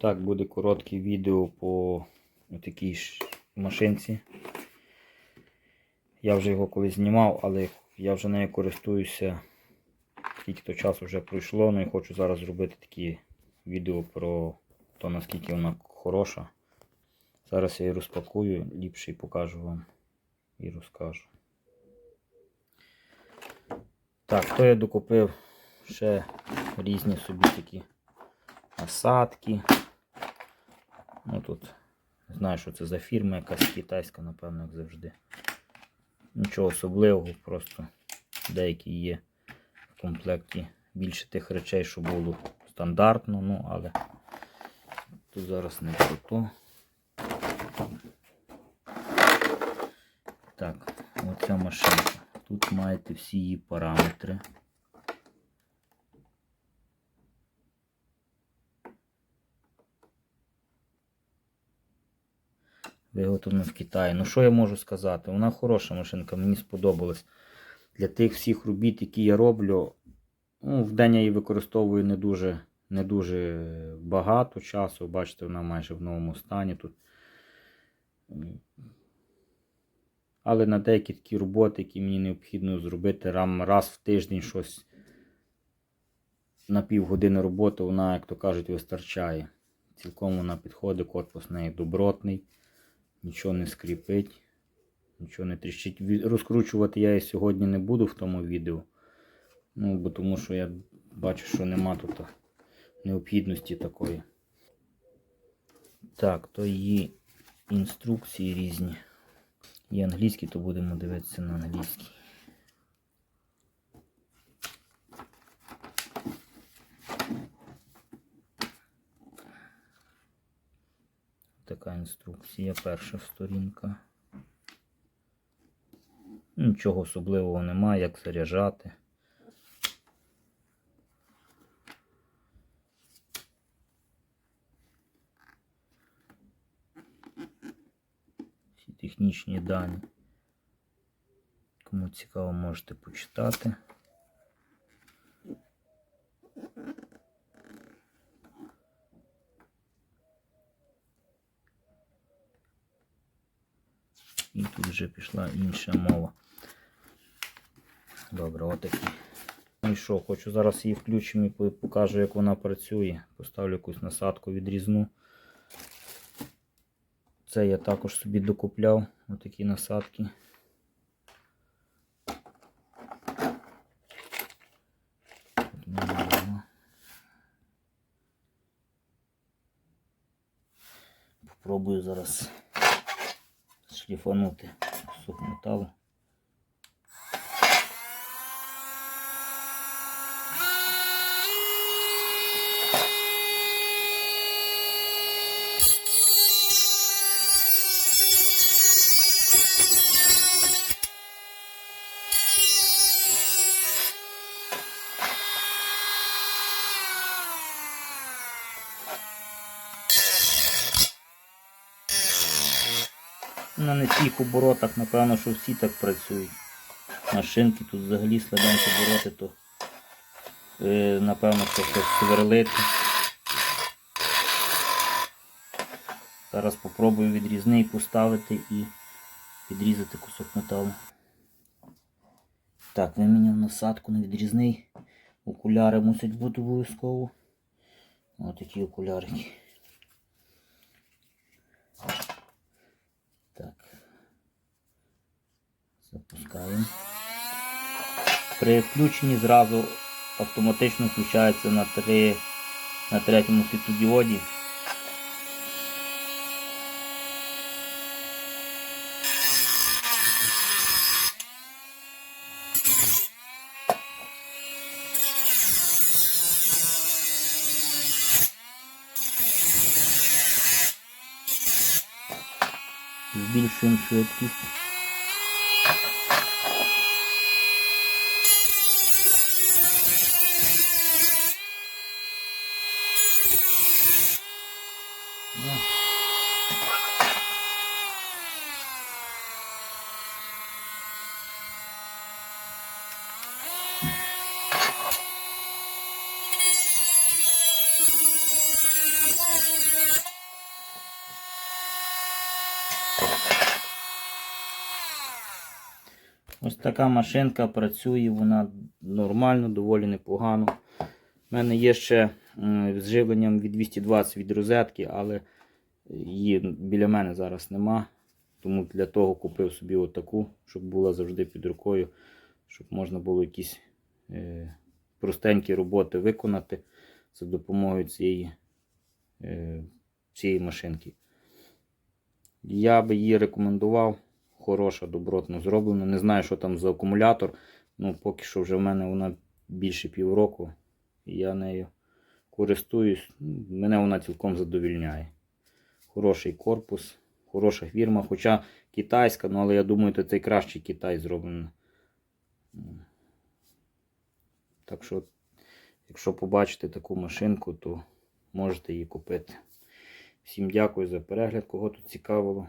Так, буде коротке відео по такій ж машинці. Я вже його колись знімав, але я вже нею користуюся. Скільки то часу вже пройшло, ну і хочу зараз зробити такі відео про те, наскільки вона хороша. Зараз я її розпакую, ліпше і покажу вам і розкажу. Так, то я докупив ще різні собі такі насадки. Ну тут знаю, що це за фірма, якась китайська, напевно, як завжди. Нічого особливого, просто деякі є в комплекті більше тих речей, що було стандартно, ну але тут зараз не про то. Так, оця машинка. Тут маєте всі її параметри. Виготовлено в Китаї. Ну що я можу сказати? Вона хороша машинка, мені сподобалась. Для тих всіх робіт, які я роблю, ну, в день я її використовую не дуже, не дуже багато часу. Бачите, вона майже в новому стані тут. Але на деякі такі роботи, які мені необхідно зробити раз в тиждень щось на півгодини роботи, вона, як то кажуть, вистачає. Цілком вона підходить, корпус неї добротний, нічого не скріпить, нічого не тріщить. Розкручувати я і сьогодні не буду в тому відео. Ну, бо тому що я бачу, що нема тут необхідності такої. Так, то її інструкції різні. Є англійські, то будемо дивитися на англійський. Така інструкція, перша сторінка. Нічого особливого немає, як заряджати. Всі технічні дані. Кому цікаво, можете почитати. І тут вже пішла інша мова. Добре, отакі. Ну і що, хочу зараз її включимо і покажу, як вона працює. Поставлю якусь насадку відрізну. Це я також собі докупляв, отакі насадки. Попробую зараз шліфанути кусок На низьких оборотах, напевно, що всі так працюють. Машинки тут взагалі слабенькі обороти, то е, напевно, що щось сверлити. Зараз попробую відрізний поставити і відрізати кусок металу. Так, виміняв насадку на відрізний. Окуляри мусять бути обов'язково. Ось такі окулярики. Так. Запускаємо. При включенні зразу автоматично включається на, 3, на третьому світлодіоді. Збільшуємо швидкість. Ось така машинка працює, вона нормально, доволі непогано. У мене є ще м, з живленням від 220 від розетки, але її біля мене зараз нема. Тому для того купив собі отаку, щоб була завжди під рукою, щоб можна було якісь е, простенькі роботи виконати за допомогою цієї, е, цієї машинки. Я би її рекомендував. Хороша, добротно зроблена. Не знаю, що там за акумулятор. Ну, поки що вже в мене вона більше півроку. Я нею користуюсь. Мене вона цілком задовільняє. Хороший корпус, хороша фірма, хоча китайська, ну але я думаю, це кращий Китай зроблено. Так що, якщо побачите таку машинку, то можете її купити. Всім дякую за перегляд, кого тут цікавило.